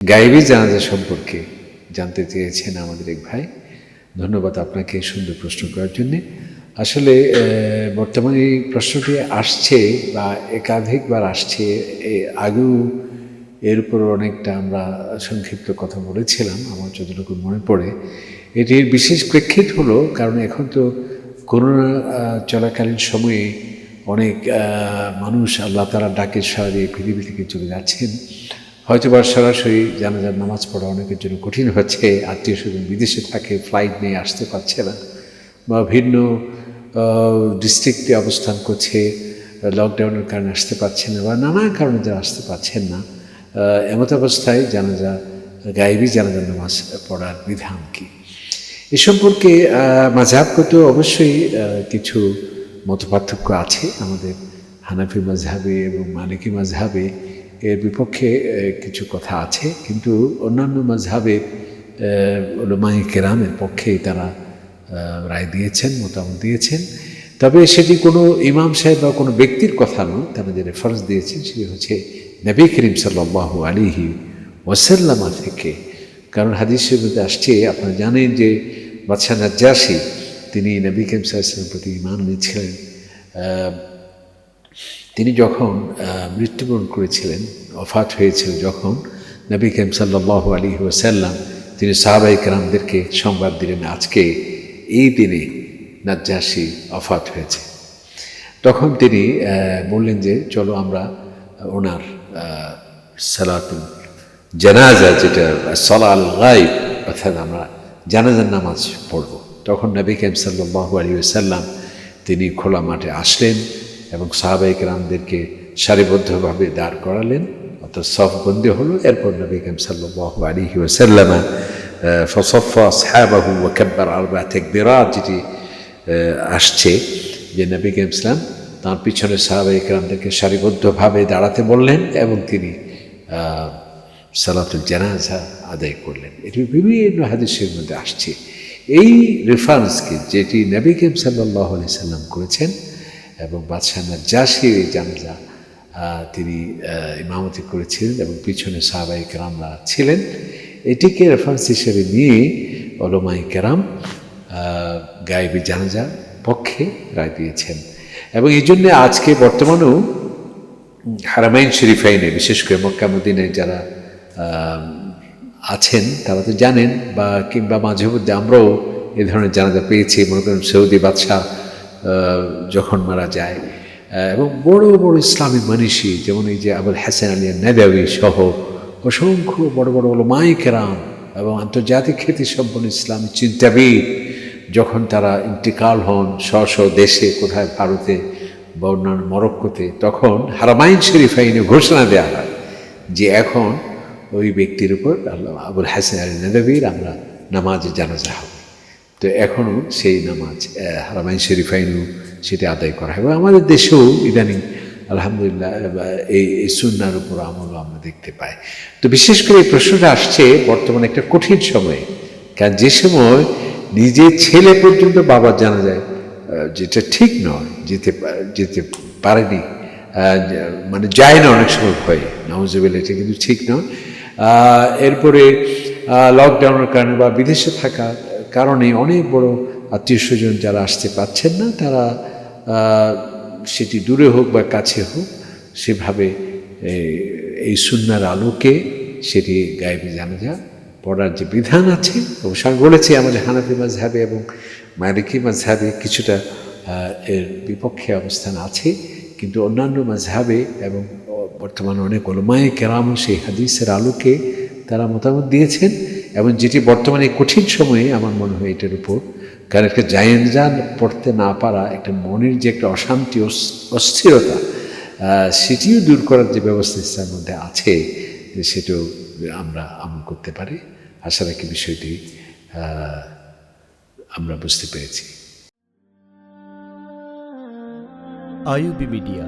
গায়েবী জানাজা সম্পর্কে জানতে চেয়েছেন আমাদের এক ভাই। ধন্যবাদ আপনাকে সুন্দর প্রশ্ন করার জন্যে। আসলে বর্তমানে এই প্রশ্নটি আসছে বা একাধিকবার আসছে আগেও এর উপর অনেকটা আমরা সংক্ষিপ্ত কথা বলেছিলাম, আমার যতটুকু মনে পড়ে। এটির বিশেষ প্রেক্ষিত হলো, কারণ এখন তো করোনা চলাকালীন সময়ে অনেক মানুষ আল্লাহ তারা ডাকের সারা দিয়ে পৃথিবী থেকে চলে যাচ্ছেন। হয়তো বা সরাসরি জানাজার নামাজ পড়া অনেকের জন্য কঠিন হচ্ছে আত্মীয় স্বজন বিদেশে থাকে ফ্লাইট নিয়ে আসতে পারছে না বা ভিন্ন ডিস্ট্রিক্টে অবস্থান করছে লকডাউনের কারণে আসতে পারছে না বা নানা কারণে যারা আসতে পারছেন না। এমত অবস্থায় জানাজা, গায়েবী জানাজার নামাজ পড়ার বিধান কী? এ সম্পর্কে মাঝহাবগত অবশ্যই কিছু মতপার্থক্য আছে আমাদের হানাফি মাঝহাবে এবং মালিকি মাঝহাবে। এর বিপক্ষে কিছু কথা আছে কিন্তু অন্যান্য মাঝহাবে ওলমাই কেরামের পক্ষেই তারা রায় দিয়েছেন মতামত দিয়েছেন। তবে সেটি কোনো ইমাম সাহেব বা কোনো ব্যক্তির কথা নয় তারা যে রেফারেন্স দিয়েছেন সেটি হচ্ছে নবী করিম সাল্লাহ আলিহি ওয়াসাল্লামা থেকে। কারণ হাদিসের মধ্যে আসছে আপনারা জানেন যে বাদশাহ নাজ্জাসী তিনি নবী করিম সাল্লামের প্রতি ইমান আহ, তিনি যখন মৃত্যুবরণ করেছিলেন অফাত হয়েছিল যখন নবী করিম সাল্লাহ আলী ওসাল্লাম তিনি সাহাবাই কালামদেরকে সংবাদ দিলেন, আজকে এই দিনে নাজ্জাসী অফাত হয়েছে। তখন তিনি বললেন যে, চলো আমরা ওনার সালাতুল জানাজা যেটা, সলাল গাইব অর্থাৎ আমরা জানাজার নামাজ পড়ব। তখন নবী কেম সাল্লাহ আলী সাল্লাম তিনি খোলা মাঠে আসলেন এবং সাহাবাহিক রামদেরকে সারিবদ্ধভাবে দাঁড় করালেন। অর্থাৎ সফবন্দি হলো। এরপর নবী কেম সাল্লাহ আলী ওসাল্লামা ফসফা সাহাবাহু ওয়াকাব্বার আরবা তেকবিরাত, যেটি আসছে যে নবী কেম ইসলাম তার পিছনে সাহাবাহিক রামদেরকে সারিবদ্ধভাবে দাঁড়াতে বললেন এবং তিনি সালাতুল জানাজা আদায় করলেন। এটি বিভিন্ন হাদিসের মধ্যে আসছে। এই রেফারেন্সকে যেটি নবী কেম সাল্লাহ আলি সাল্লাম করেছেন এবং বাদশাহ নাজ্জাসি এই জানাজা তিনি ইমামতি করেছিলেন এবং পিছনে সাহাবাই কেরামরা ছিলেন। এটিকে রেফারেন্স হিসেবে নিয়ে অলমাই কেরাম গায়েবী জানাজা পক্ষে রায় দিয়েছেন। এবং এই জন্যে আজকে বর্তমানেও হারামাইন শরীফাইনে, বিশেষ করে মক্কা মদিনায় যারা আছেন, তারা তো জানেন, বা কিংবা মাঝে মধ্যে আমরাও এ ধরনের জানাজা পেয়েছি। মনে করেন সৌদি বাদশাহ যখন মারা যায় এবং বড় বড় ইসলামী মনীষী যেমন এই যে আবুল হাসান আলী নেদাবি সহ অসংখ্য বড় বড় ওলমাই কেরাম এবং আন্তর্জাতিক খ্যাতি সম্পন্ন ইসলামী চিন্তাবিদ যখন তারা ইন্তিকাল হন স্ব স্ব দেশে, কোথায়? ভারতে বা অন্যান্য মরক্কোতে, তখন হারামাইন শরীফ আইনে ঘোষণা দেওয়া হয় যে এখন ওই ব্যক্তির উপর আল্লাহ আবুল হাসান আলী নদবীর আমরা নামাজে জানাজা হবে। তো এখনও সেই নামাজ হারামাইন শরীফ আইনও সেটা আদায় করা হয়। এবং আমাদের দেশেও ইদানিং আলহামদুলিল্লাহ এই সুন্নার উপর আমলও আমরা দেখতে পাই। তো বিশেষ করে এই প্রশ্নটা আসছে বর্তমানে একটা কঠিন সময়ে। কারণ যে সময় নিজের ছেলে পর্যন্ত বাবার জানা যায় যেটা ঠিক নয়, যেতে যেতে পারেনি মানে যায় না অনেক সময় ভয়ে নওয়াজবিল এটা কিন্তু ঠিক নয়। এরপরে লকডাউনের কারণে বা বিদেশে থাকার কারণে অনেক বড় আত্মীয় স্বজন যারা আসতে পারছেন না, তারা সেটি দূরে হোক বা কাছে হোক, সেভাবে এই- সুন্নার আলোকে সেটি গায়েবী জানাজা পড়ার যে বিধান আছে অবশ্য আমি বলেছি আমাদের হানাফি মাঝহাবে এবং মালিকি মাঝহাবে কিছুটা এর বিপক্ষে অবস্থান আছে, কিন্তু অন্যান্য মাঝহাবে এবং বর্তমানে অনেক ওলমায় কেরাম সেই হাদিসের আলোকে তারা মতামত দিয়েছেন। এবং যেটি বর্তমানে কঠিন সময়ে আমার মনে হয় এটার উপর, কারণ একটা জায়নজান পড়তে না পারা, একটা মনের যে একটা অশান্তি অস্থিরতা সেটিও দূর করার যে ব্যবস্থা ইসলামের মধ্যে আছে, সেটাও আমরা আমল করতে পারি। আশা রাখি বিষয়টি আমরা বুঝতে পেরেছি। IUB media